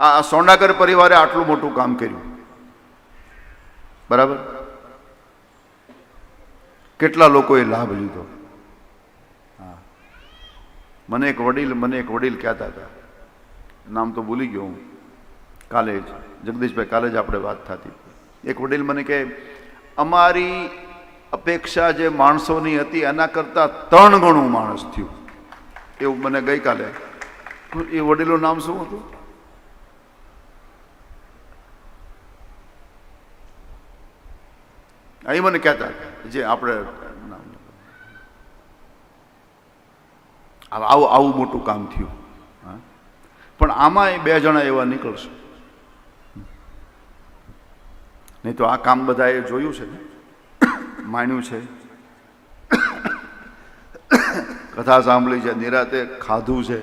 આ સોંડાગર પરિવારે આટલું મોટું કામ કર્યું. બરાબર? કેટલા લોકોએ લાભ લીધો? હા. મને એક વડીલ, મને એક વડીલ કહેતા હતા. નામ તો ભૂલી ગયો હું. કાલે જ. જગદીશભાઈ, કાલે જ આપણે વાત થતી. એક વડીલ મને કહે, અમારી અપેક્ષા જે માણસોની હતી, એના કરતાં ત્રણ ગણું માણસ થયું. એવું મને ગઈકાલે. એ વડીલનું નામ શું હતું? અહીં મને કહેતા જે આપણે, આવું આવું મોટું કામ થયું. પણ આમાં એ બે જણા એવા નીકળશે. નહીં તો આ કામ બધાએ જોયું છે માન્યું છે. કથા સાંભળી છે, નિરાતે ખાધું છે.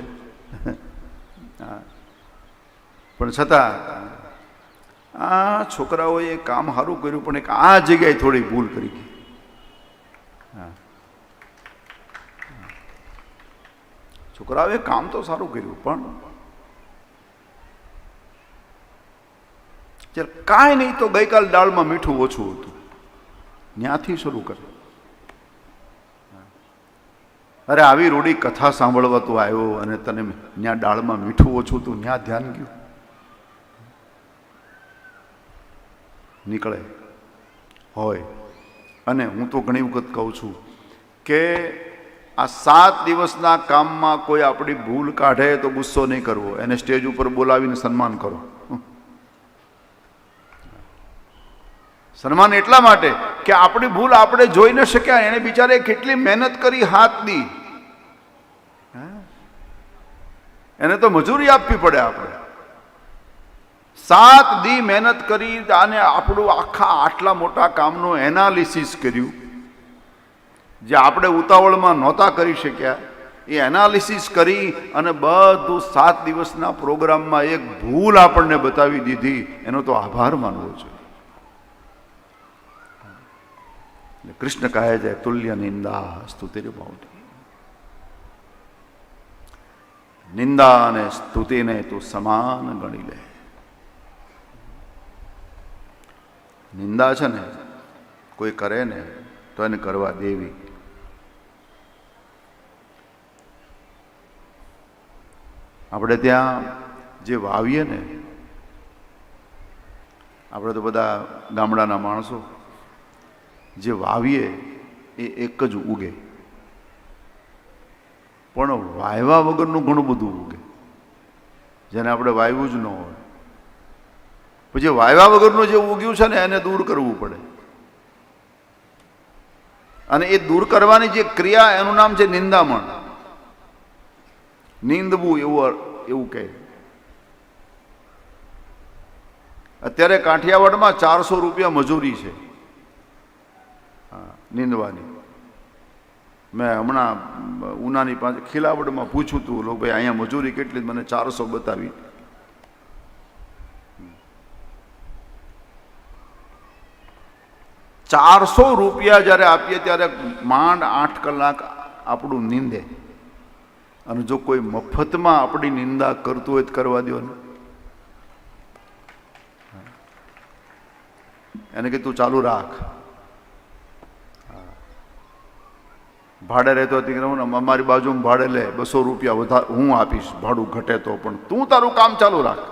પણ છતાં આ છોકરાઓએ કામ સારું કર્યું, પણ એક આ જગ્યાએ થોડી ભૂલ કરી હા. છોકરાઓએ કામ તો સારું કર્યું, પણ કાંઈ નહીં તો ગઈકાલ દાળમાં મીઠું ઓછું હતું. ત્યાંથી શરૂ કર. અરે આવી રૂડી કથા સાંભળવા તું આવ્યો અને તને ત્યાં દાળમાં મીઠું ઓછું હતું ત્યાં ધ્યાન ગયું. નીકળે. હોય. અને હું તો ઘણી વખત કહું છું કે આ સાત દિવસના કામમાં કોઈ આપણી ભૂલ કાઢે તો ગુસ્સો નહીં કરવો. એને સ્ટેજ ઉપર બોલાવીને સન્માન કરો. સન્માન એટલા માટે કે આપણી ભૂલ આપણે જોઈ ન શક્યા, એને બિચારે કેટલી મહેનત કરી, હાથ દી. એને તો મજૂરી આપવી પડે આપણે. સાત દી મહેનત કરી અને આપણું આખા આટલા મોટા કામનું એનાલિસિસ કર્યું. જે આપણે ઉતાવળમાં નહોતા કરી શક્યા. એ એનાલિસિસ કરી અને બધું સાત દિવસના પ્રોગ્રામમાં એક ભૂલ આપણને બતાવી દીધી. એનો તો આભાર માનવો એટલે કૃષ્ણ કહે છે, તુલ્ય નિંદા સ્તુતિર બહુતી નિંદા અને સ્તુતિને તું સમાન ગણી લે. નિંદા છે ને, કોઈ કરે ને, તો એને કરવા દેવી. આપણે ત્યાં જે વાવીએ ને, આપણે તો બધા ગામડાના માણસો, જે વાવીએ એ એક જ ઉગે. પણ વાયવા વગરનું ઘણું બધું ઉગે. જેને આપણે વાવ્યું જ ન હોય. પછી વાયવા વગરનું જે ઉગ્યું છે ને એને દૂર કરવું પડે. અને એ દૂર કરવાની જે ક્રિયા, એનું નામ છે નિંદામણ. નીંદવું એવું એવું કહે. અત્યારે કાઠિયાવાડમાં ચારસો રૂપિયા મજૂરી છે. નીંદવાની. મેં હમણાં ઉનાની પાસે ખીલાવડમાં પૂછ્યું હતું લોકો ભાઈ, અહીંયા મજૂરી કેટલી? મને ચારસો બતાવી. ચારસો રૂપિયા જ્યારે આપીએ ત્યારે માંડ આઠ કલાક આપણું નિંદે. અને જો કોઈ મફતમાં આપણી નિંદા કરતું હોય તો કરવા દો એને કે તું ચાલુ રાખ. ભાડે રહેતો હતી અમારી બાજુમાં ભાડે લે, બસો રૂપિયા વધારે હું આપીશ, ભાડું ઘટે તો પણ તું તારું કામ ચાલુ રાખ.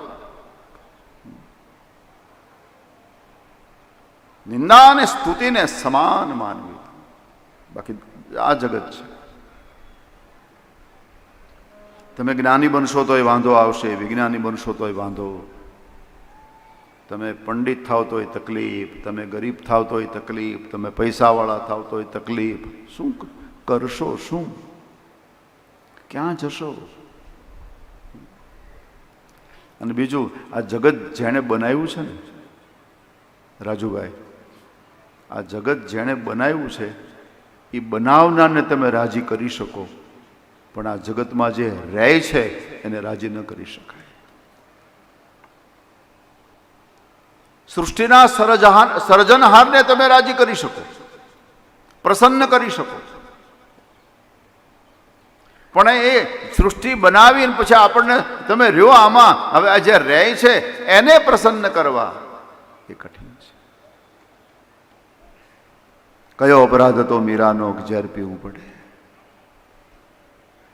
નિંદા અને સ્તુતિને સમાન માનવી. બાકી આ જગત છે. તમે જ્ઞાની બનશો તોય વાંધો આવશે, વિજ્ઞાની બનશો તોય વાંધો. તમે પંડિત થાવ તોય તકલીફ, તમે ગરીબ થાવ તોય તકલીફ, તમે પૈસાવાળા થાવ તોય તકલીફ. શું કરશો શું? ક્યાં જશો? અને બીજું, આ જગત જેણે બનાવ્યું છે ને, રાજુભાઈ આ જગત જેણે બનાવ્યું છે, એ બનાવનારને તમે રાજી કરી શકો. પણ આ જગતમાં જે રહે છે, એને રાજી ન કરી શકાય. સૃષ્ટિના સર્જહાર સર્જનહારને તમે રાજી કરી શકો. પ્રસન્ન કરી શકો. પણ એ સૃષ્ટિ બનાવીને પછી આપણને તમે રહ્યો આમાં, હવે આ જે રહે છે, એને પ્રસન્ન કરવા એ કઠિન છે. કયો અપરાધ હતો મીરાનો ઝેર પીવું પડે?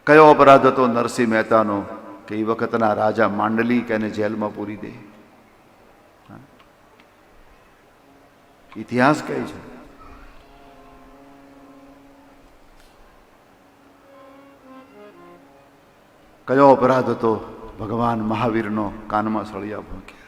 કયો અપરાધ હતો નરસિંહ મહેતાનો કે એ વખતના રાજા માંડલી કે એને જેલમાં પૂરી દે? ઇતિહાસ કહે છે. કયો અપરાધ હતો ભગવાન મહાવીરનો કાનમાં સળિયા ભૂંકે